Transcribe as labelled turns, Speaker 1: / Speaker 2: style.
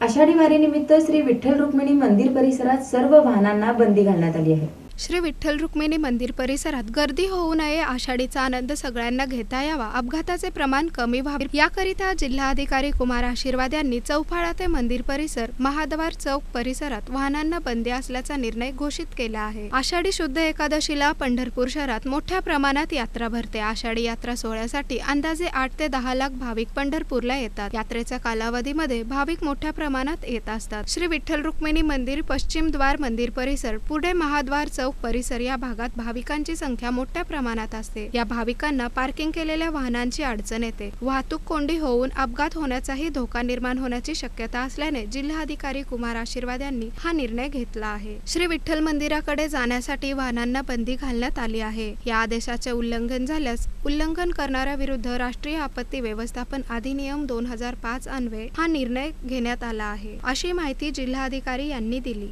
Speaker 1: आषाढी वारीनिमित्त श्री विठ्ठल रुक्मिणी मंदिर परिसरात सर्व वाहनांना बंदी घालण्यात आली आहे.
Speaker 2: श्री विठ्ठल रुक्मिणी मंदिर परिसरात गर्दी होऊ नये आषाढीचा आनंद सगळ्यांना घेता यावा. अपघाताचे प्रमाण कमी व्हावे. याकरिता जिल्हाधिकारी कुमार आशीर्वाद यांनी चौफाळा ते मंदिर परिसर महाद्वार चौक परिसरात वाहनांना बंदी असल्याचा निर्णय घोषित केला आहे. आषाढी शुद्ध एकादशीला पंढरपूर शहरात मोठ्या प्रमाणात यात्रा भरते. आषाढी यात्रा सोहळ्यासाठी अंदाजे आठ ते दहा लाख भाविक पंढरपूरला येतात. यात्रेच्या कालावधीमध्ये भाविक मोठ्या प्रमाणात येत असतात. श्री विठ्ठल रुक्मिणी मंदिर पश्चिम द्वार मंदिर परिसर पुढे महाद्वार चौक परिसर या भागात भाविकांची संख्या मोठ्या प्रमाणात असते. या भाविकांना पार्किंग केलेल्या वाहनांची अडचण येते. वाहतूक कोंडी होऊन अपघात होण्याचाही धोका निर्माण होण्याची शक्यता असल्याने जिल्हाधिकारी कुमार आशीर्वाद यांनी हा निर्णय घेतला आहे. श्री विठ्ठल मंदिराकडे जाण्यासाठी वाहनांना बंदी घालण्यात आली आहे. या आदेशाचे उल्लंघन झाल्यास उल्लंघन करणाऱ्या विरुद्ध राष्ट्रीय आपत्ती व्यवस्थापन अधिनियम दोन हजार पाच अन्वये हा निर्णय घेण्यात आला आहे. अशी माहिती जिल्हाधिकारी यांनी दिली.